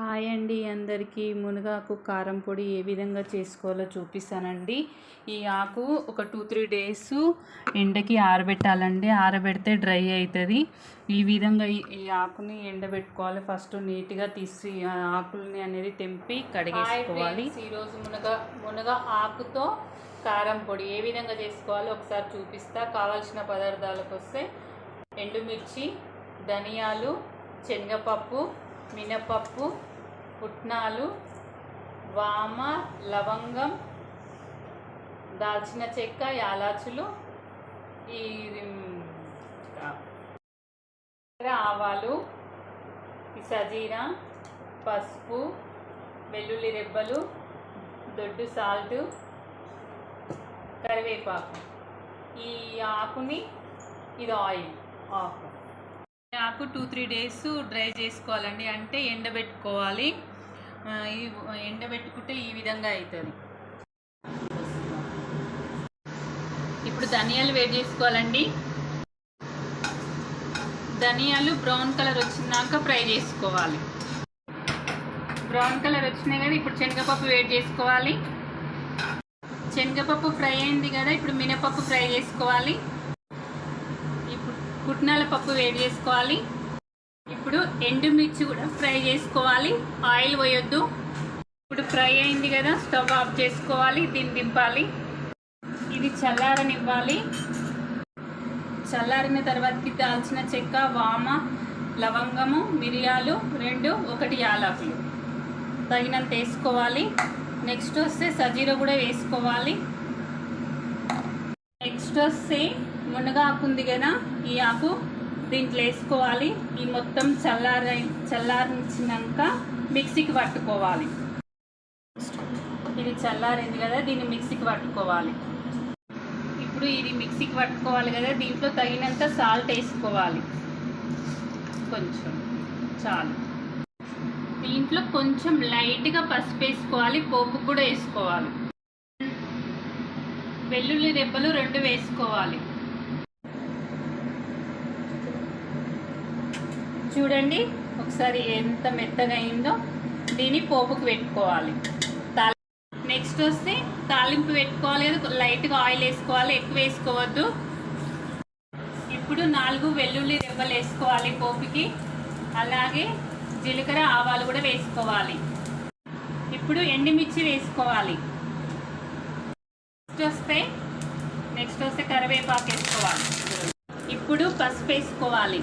Hi అండి అందరికీ. మునగాకు కారం పొడి ఏ విధంగా చేసుకోవాలో చూపిస్తానండి. ఈ ఆకు ఒక టూ త్రీ డేస్ ఎండకి ఆరబెట్టాలండి. ఆరబెడితే డ్రై అవుతుంది ఈ విధంగా ఈ ఈ ఆకుని ఎండబెట్టుకోవాలి. ఫస్ట్ నీట్గా తీసి ఆ ఆకుల్ని అనేది తెంపి కడిగేసుకోవాలి. ఈరోజు మునగ మునగ ఆకుతో కారం పొడి ఏ విధంగా చేసుకోవాలో ఒకసారి చూపిస్తా. కావాల్సిన పదార్థాలకు వస్తే ఎండుమిర్చి ధనియాలు శనగపప్పు మినపప్పు పుట్నాలు వామ లవంగం దాల్చిన చెక్క యాలాచులు ఈ ఆవాలు సజీరా పసుపు వెల్లుల్లి రెబ్బలు దొడ్డు సాల్ట్ కరివేపాకు. ఈ ఆకుని ఇది ఆయిల్. ఆకు. ఈ ఆకు టూ త్రీ డేస్ డ్రై చేసుకోవాలండి. అంటే ఎండబెట్టుకోవాలి. ఎండబెట్టుకుంటే ఈ విధంగా అవుతుంది ఇప్పుడు ధనియాలు వేడి చేసుకోవాలండి. ధనియాలు బ్రౌన్ కలర్ వచ్చినాక ఫ్రై చేసుకోవాలి. బ్రౌన్ కలర్ వచ్చినాయి కదా ఇప్పుడు శనగపప్పు వేడి చేసుకోవాలి. శనగపప్పు ఫ్రై అయింది కదా ఇప్పుడు మినపప్పు ఫ్రై చేసుకోవాలి. ఇప్పుడు పుట్నాల పప్పు వేడి చేసుకోవాలి. ఇప్పుడు ఎండుమిర్చి కూడా ఫ్రై చేసుకోవాలి. ఆయిల్ పోయొద్దు. ఇప్పుడు ఫ్రై అయింది కదా స్టవ్ ఆఫ్ చేసుకోవాలి దీన్ని దింపాలి. ఇది చల్లారనివ్వాలి. చల్లారిన తర్వాతకి దాల్చిన చెక్క వామ లవంగము మిరియాలు రెండు ఒకటి యాలకులు. తగినంత వేసుకోవాలి. నెక్స్ట్ వస్తే సజీర కూడా వేసుకోవాలి. నెక్స్ట్ వస్తే మునగాకు ఉంది కదా ఈ ఆకు. దీంట్లో వేసుకోవాలి. ఈ మొత్తం చల్లార చల్లారించినాక మిక్సీకి పట్టుకోవాలి. ఇది చల్లారింది కదా దీన్ని మిక్సీకి పట్టుకోవాలి. ఇప్పుడు ఇది మిక్సీకి పట్టుకోవాలి కదా దీంట్లో తగినంత సాల్ట్ వేసుకోవాలి. కొంచెం చాలు. దీంట్లో కొంచెం లైట్గా పసుపు వేసుకోవాలి పోపు కూడా వేసుకోవాలి. వెల్లుల్లి దెబ్బలు రెండు వేసుకోవాలి. చూడండి ఒకసారి ఎంత మెత్తగా అయిందో. దీన్ని పోపుకు పెట్టుకోవాలి. నెక్స్ట్ వస్తే తాలింపు పెట్టుకోవాలి కదా లైట్గా ఆయిల్ వేసుకోవాలి ఎక్కువ వేసుకోవద్దు. ఇప్పుడు నాలుగు వెల్లుల్లి రెబ్బలు వేసుకోవాలి పోపుకి. అలాగే జీలకర్ర ఆవాలు కూడా వేసుకోవాలి. ఇప్పుడు ఎండుమిర్చి వేసుకోవాలి. నెక్స్ట్ వస్తే నెక్స్ట్ వస్తే కరివేపాకు వేసుకోవాలి. ఇప్పుడు పసుపు వేసుకోవాలి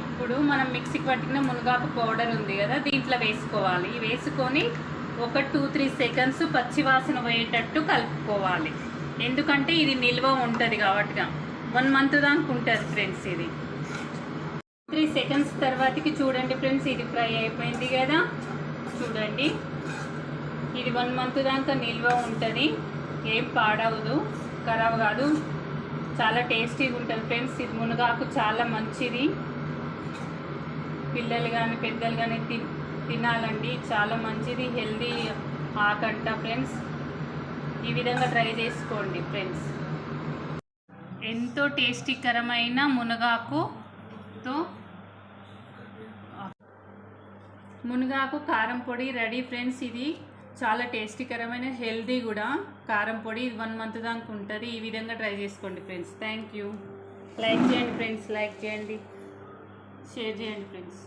ఇప్పుడు మనం మిక్సీకి పట్టిన మునగాకు పౌడర్ ఉంది కదా దీంట్లో వేసుకోవాలి. వేసుకొని ఒక టూ త్రీ సెకండ్స్ పచ్చివాసన పోయేటట్టు కలుపుకోవాలి. ఎందుకంటే ఇది నిల్వ ఉంటుంది కాబట్టి. వన్ మంత్ దాకా ఉంటుంది ఫ్రెండ్స్ ఇది. త్రీ సెకండ్స్ తర్వాతకి చూడండి ఫ్రెండ్స్ ఇది ఫ్రై అయిపోయింది కదా. చూడండి. ఇది వన్ మంత్ దాకా నిల్వ ఉంటుంది. ఏం పాడవదు ఖరాబ్ కాదు. చాలా టేస్టీగా ఉంటుంది ఫ్రెండ్స్ ఇది మునగాకు చాలా మంచిది. పిల్లలు కానీ పెద్దలు కానీ తి తినాలండి. చాలా మంచిది హెల్దీ ఆకంట ఫ్రెండ్స్. ఈ విధంగా ట్రై చేసుకోండి ఫ్రెండ్స్. ఎంతో టేస్టీకరమైన మునగాకుతో మునగాకు కారం పొడి రెడీ ఫ్రెండ్స్. ఇది చాలా టేస్టీకరమైన హెల్దీ కూడా. కారం పొడి వన్ మంత్ దాకా ఉంటుంది. ఈ విధంగా ట్రై చేసుకోండి ఫ్రెండ్స్. Thank you. లైక్ చేయండి ఫ్రెండ్స్. లైక్ చేయండి. షేర్ చేయండి ఫ్రెండ్స్